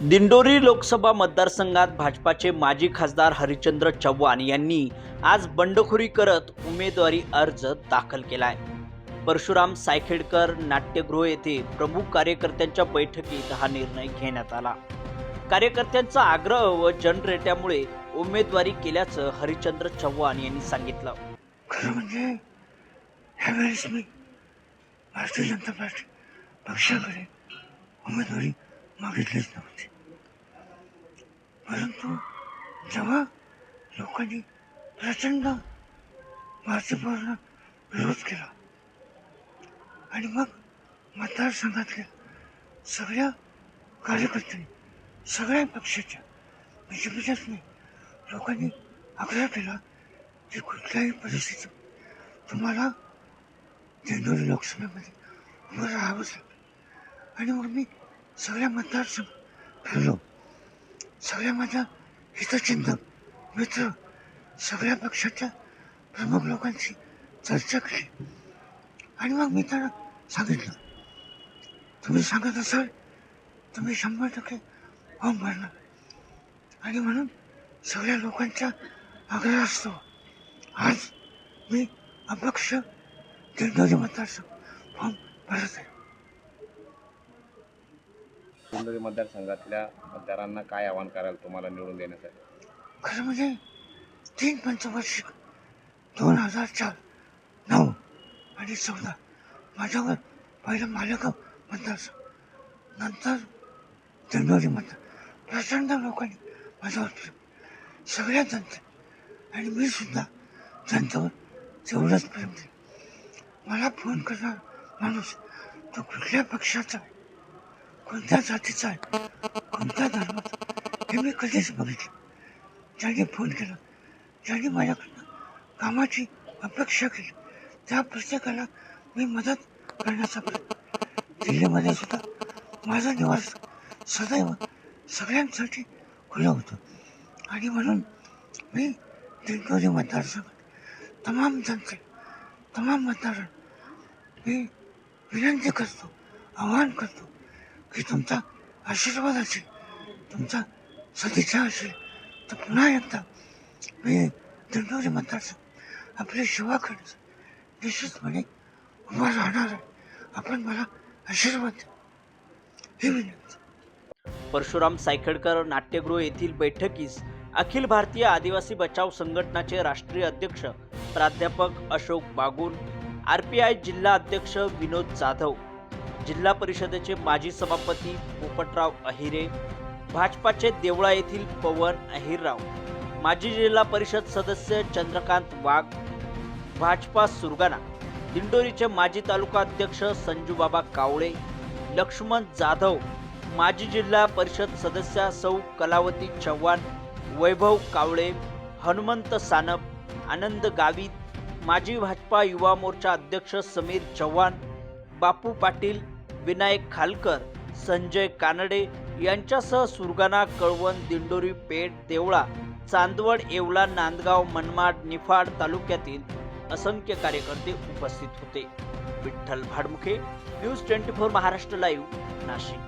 दिंडोरी लोकसभा मतदारसंघात भाजपाचे माजी खासदार हरिचंद्र चव्हाण यांनी आज बंडखोरी करत उमेदवारी अर्ज दाखल केलाय. परशुराम सायखेडकर नाट्यगृह येथे प्रमुख कार्यकर्त्यांच्या बैठकीत हा निर्णय घेण्यात आला. कार्यकर्त्यांचा आग्रह व जनरेट्यामुळे उमेदवारी केल्याचं हरिचंद्र चव्हाण यांनी सांगितलं. खरं म्हणजे भारतीय जनता पार्टी पक्षाकडे उमेदवारी मागितलीच नव्हती. परंतु जेव्हा लोकांनी प्रचंड भारतीयपणाला विरोध केला आणि मग मतदारसंघातल्या सगळ्या कार्यकर्त्यांनी सगळ्या पक्षाच्या बी जे पीच्याच नाही लोकांनी आग्रह केला की कुठल्याही परिस्थितीत तुम्हाला दिंडोरी लोकसभेमध्ये उभं राहावंच लागेल. आणि मग मी सगळ्या मतदारसंघ फिरलो सगळ्या माझ्या हितचिंतक मित्र सगळ्या पक्षाच्या प्रमुख लोकांशी चर्चा केली. आणि मग मी त्यांना सांगितलं. तुम्ही सांगत असाल तुम्ही शंभर टक्के फॉर्म भरणार. आणि म्हणून सगळ्या लोकांच्या आग्रह असतो. आज मी अपक्ष दिंडोरी मतदारसंघ फॉर्म भरत आहे. दिंडोरी मतदारसंघातल्या मतदारांना काय आवाहन कराल तुम्हाला निवडून देण्यासाठी? खरं म्हणजे तीन पंचवार्षिक दोन हजार चार नऊ आणि चौदा. माझ्यावर पहिलं मालेगाव मतदारसंघ नंतर दिंडोरी मतदार प्रचंड लोकांनी माझ्यावर प्रेम. सगळ्या जनते आणि मी सुद्धा जनतेवर तेवढंच प्रेम दिलं मला फोन करणार माणूस तो कुठल्या पक्षाचा आहे? कोणत्या जातीचा आहे कोणत्या धर्माचा हे मी कधीच बघितलं ज्यांनी फोन केला ज्यांनी माझ्याकडनं कामाची अपेक्षा केली त्या प्रत्येकाला मी मदत करण्याचा प्रयत्न दिल्लीमध्ये सुद्धा माझा निवास सदैव सगळ्यांसाठी खुलं होतं आणि म्हणून मी दिंडोरी मतदारसंघात तमाम जनते तमाम मतदारांना मी विनंती करतो आवाहन करतो की तुमचा आशीर्वाद असेल तुमचा सदिच्छा असेल तर पुन्हा एकदा मी दिंडोरी मतदारसंघ आपली सेवा करण्यास निश्चितपणे उभा राहणार आहे. आपण मला आशीर्वाद द्या. ही विनंती परशुराम सायखेडकर नाट्यगृह येथील बैठकीस अखिल भारतीय आदिवासी बचाव संघटनाचे राष्ट्रीय अध्यक्ष प्राध्यापक Ashok Bagul R P I जिल्हा अध्यक्ष विनोद जाधव जिल्हा परिषदेचे माजी सभापती पोपटराव अहिरे भाजपाचे देवळा येथील पवन अहिरराव माजी जिल्हा परिषद सदस्य चंद्रकांत वाघ भाजपा सुरगाणा दिंडोरीचे माजी तालुका अध्यक्ष संजूबाबा कावळे लक्ष्मण जाधव माजी जिल्हा परिषद सदस्या सौ कलावती चव्हाण वैभव कावळे हनुमंत सानप आनंद गावित माजी भाजपा युवा मोर्चा अध्यक्ष समीर चव्हाण बापू पाटील विनायक खालकर संजय कानडे यांच्यासह सुरगाणा कळवण दिंडोरी पेठ देवळा चांदवड येवला नांदगाव मनमाड निफाड तालुक्यातील असंख्य कार्यकर्ते उपस्थित होते. Vitthal Bhadmukhe news twenty four Maharashtra live Nashik.